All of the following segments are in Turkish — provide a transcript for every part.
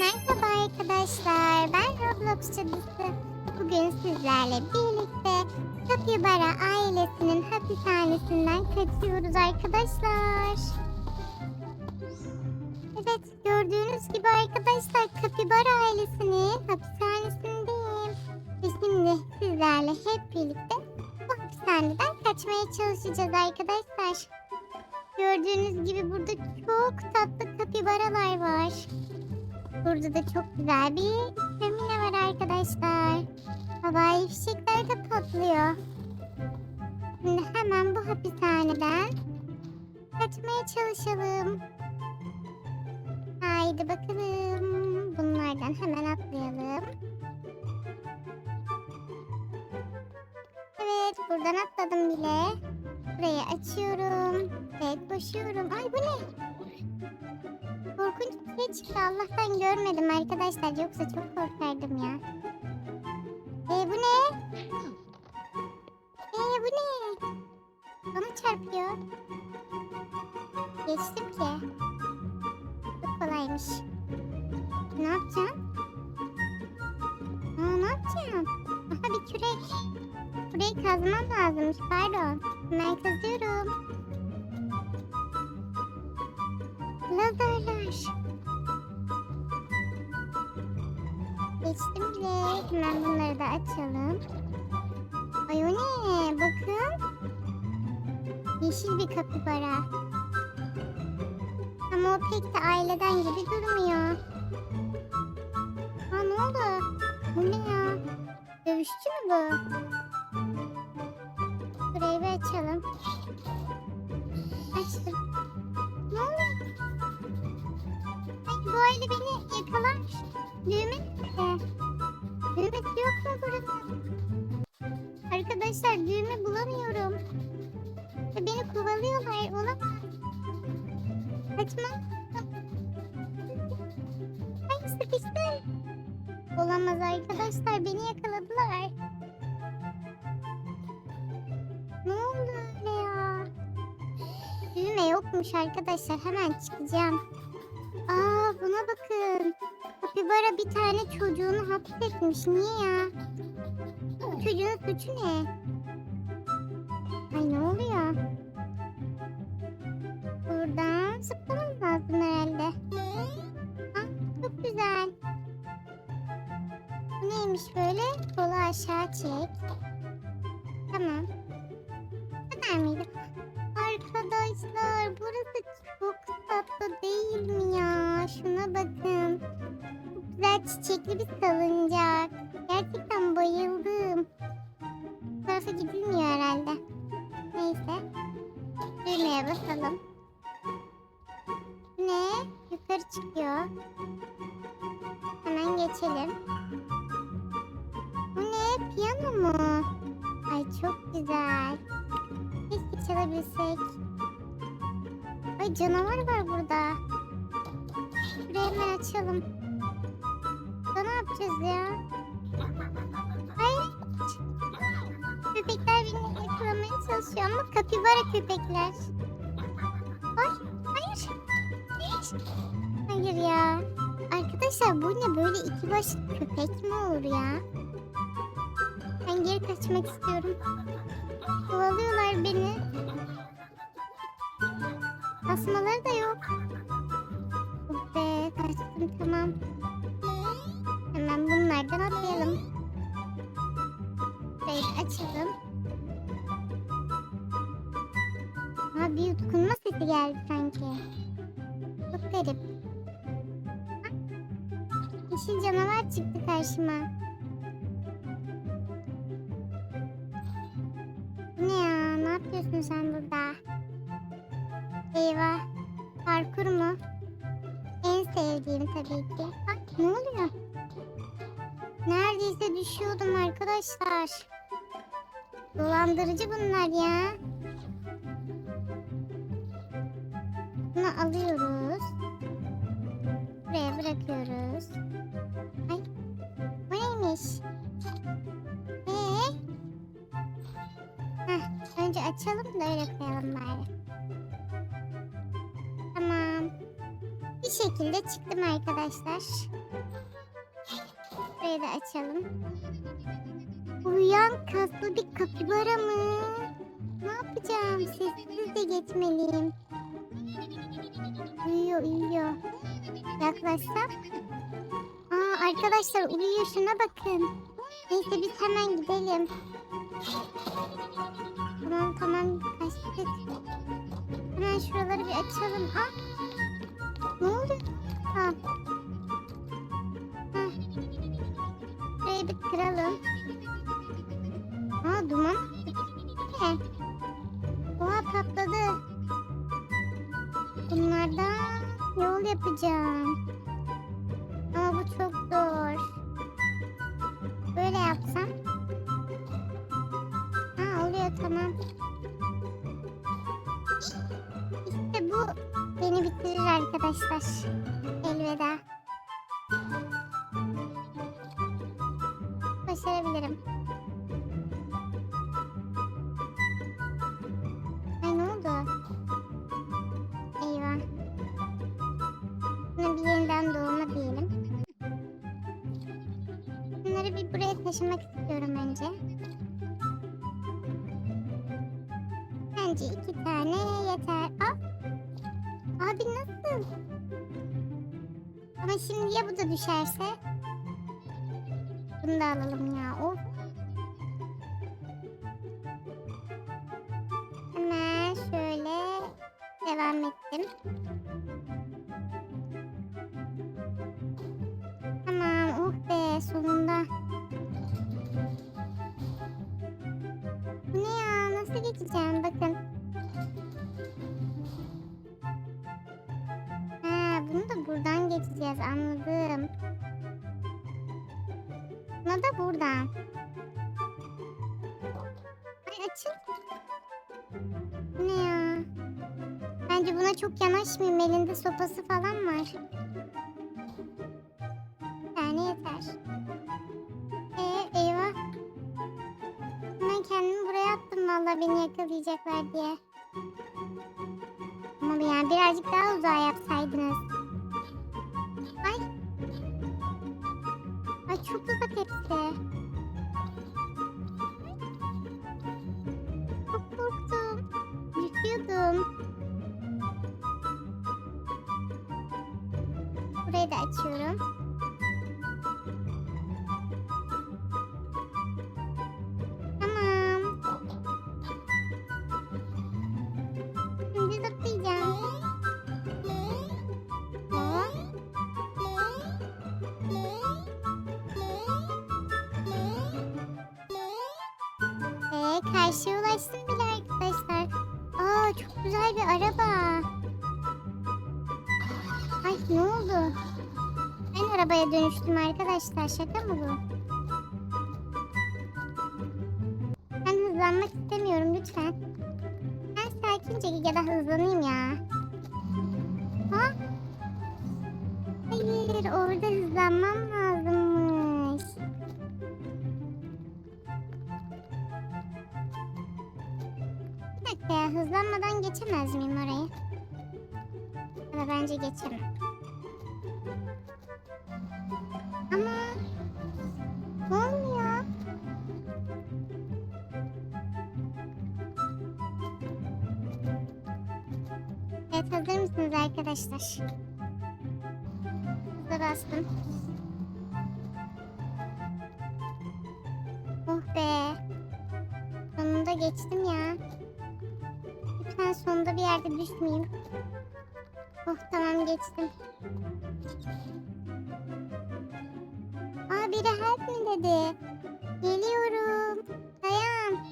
Merhaba arkadaşlar, ben Roblox Cadısı. Bugün sizlerle birlikte Kapibara ailesinin hapishanesinden kaçıyoruz arkadaşlar. Evet, gördüğünüz gibi arkadaşlar Kapibara ailesinin hapishanesindeyim. Ve şimdi sizlerle hep birlikte bu hapishaneden kaçmaya çalışacağız arkadaşlar. Gördüğünüz gibi burada çok tatlı kapibaralar var. Burada da çok güzel bir şömine var arkadaşlar. Havai fişekler de patlıyor. Şimdi hemen bu hapishaneden kaçmaya çalışalım. Haydi bakalım. Bunlardan hemen atlayalım. Evet buradan atladım bile. Burayı açıyorum. Ve koşuyorum. Ay bu ne? Korkunç bir şey çıktı. Allah'tan görmedim arkadaşlar. Yoksa çok korkardım ya. E bu ne? E bu ne? Bana çarpıyor. Geçtim ki. Çok kolaymış. Ne yapacağım? Aa, ne yapacağım? Aha bir kürek. Burayı kazmam lazımmış. Pardon. Ben kazıyorum. Lazerler. Geçtim bile. Hemen bunları da açalım. Ay o ne? Bakın. Yeşil bir kapibara. Ama o pek de aileden gibi durmuyor. Ha ne oldu? Bu ne ya? Dövüşçü mü bu? Burayı bir açalım. Açtım. Aile beni yakalar. Düğme nerede? Düğmesi yok mu buranın? Arkadaşlar düğme bulamıyorum. Ve beni kovalıyorlar. Olamaz. Kaçma. Ay sıkıştım. Olamaz arkadaşlar. Beni yakaladılar. Ne oldu öyle ya? Düğme yokmuş arkadaşlar. Hemen çıkacağım. Buna bakın. Kapibara bir tane çocuğunu hapsetmiş. Niye ya? Bu çocuğun suçu ne? Ay ne oluyor? Buradan zıplamam lazım herhalde. Ah çok güzel. Bu neymiş böyle? Kolu aşağı çek. Tamam. Bu kadar mıydı? Arkadaşlar burası çok tatlı değil mi ya? Şuna bakın. Güzel çiçekli bir salıncak. Gerçekten bayıldım. Bu tarafa gidilmiyor herhalde. Neyse. Düğmeye basalım. Ne? Yukarı çıkıyor. Hemen geçelim. Bu ne? Piyano mu? Ay çok güzel. Keşke çalabilsek. Ay canavar var burada. Şurayı hemen açalım. Burada ne yapacağız ya? Hayır. Köpekler beni yakalamaya çalışıyor ama kapibara köpekler. Ay hayır. Hayır. Ya. Arkadaşlar bu ne böyle iki başlı köpek mi olur ya? Ben geri kaçmak istiyorum. Kovalıyorlar beni. Tasmaları da yok. Be kaçtım tamam. Hemen bunlardan atlayalım. Burayı da açalım. Ha bir yutkunma sesi geldi sanki. Çok garip. Yeşil canavar çıktı karşıma. Ne ya? Ne yapıyorsun sen burada? Eyvah. Parkur mu? Sevdiğim tabii ki. Bak ne oluyor? Neredeyse düşüyordum arkadaşlar. Dolandırıcı bunlar ya. Bunu alıyoruz. Buraya bırakıyoruz. Ay. Bu neymiş? Ee? Heh, önce açalım da öyle koyalım bari. Şekilde çıktım arkadaşlar. Burayı da açalım. Uyuyan kaslı bir kapibara mı? Ne yapacağım? Sessizce geçmeliyim. Uyuyor uyuyor. Yaklaşsam. Aa arkadaşlar uyuyor şuna bakın. Neyse biz hemen gidelim. Yapacağım. Ama bu çok zor. Böyle yapsam. Ha oluyor tamam. İşte bu beni bitirir arkadaşlar. Taşımak istiyorum önce. Bence iki tane yeter. Aa! Abi nasıl? Ama şimdi ya bu da düşerse? Bunu da alalım ya. Of. Hemen şöyle devam ettim. Da buradan. Ay açın. Bu ne ya? Bence buna çok yanaşmayayım. Elinde sopası falan var. Bir tane yeter. Ee, eyvah. Ben kendimi buraya attım valla beni yakalayacaklar diye. Ama yani birazcık daha uzağa yapsaydınız. Ay çok uzak hepsi. Ulaştım bile arkadaşlar. Aa çok güzel bir araba. Ay ne oldu? Ben arabaya dönüştüm arkadaşlar. Şaka mı bu? Ben hızlanmak istemiyorum lütfen. Ben sakince ya da hızlanayım ya. Ha? Hayır orada hızlanmam lazımmış. Dakika ya hızlanmadan geçemez miyim orayı? Ya da bence geçemem. Ama ne oluyor? Evet hazır mısınız arkadaşlar? Hızla bastım. Oh be. Sonunda geçtim ya. Lütfen sonunda bir yerde düşmeyeyim. Oh tamam geçtim. Aa biri help mi dedi? Geliyorum. Dayan.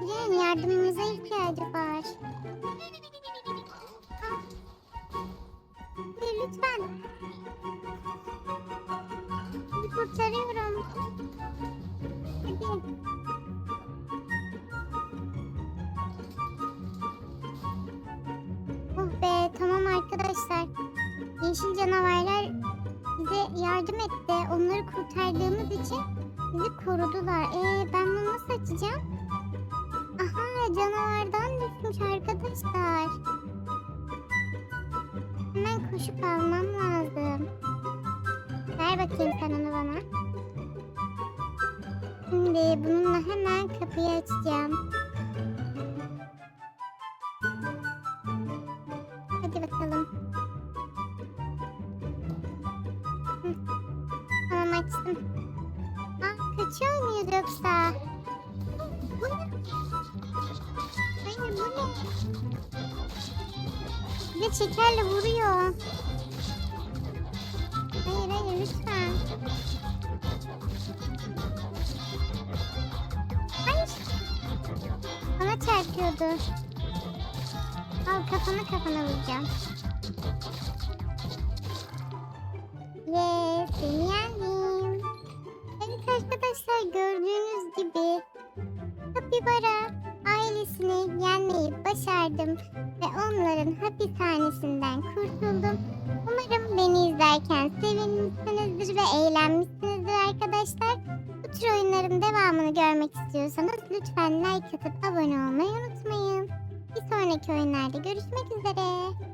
Biren yardımımıza ihtiyacı var. Ah. Bir lütfen. Bir kurtarıyorum. Hadi. Arkadaşlar. Yeşil canavarlar bize yardım etti. Onları kurtardığımız için bizi korudular. Ee ben bunu nasıl açacağım? Aha canavardan düşmüş arkadaşlar. koşup almam lazım. Şekerle vuruyor. Hayır hayır lütfen. Hayır. Bana çarpıyordu. Al kafana kafana vuracağım. Oyunların devamını görmek istiyorsanız lütfen like atıp abone olmayı unutmayın. Bir sonraki oyunlarda görüşmek üzere.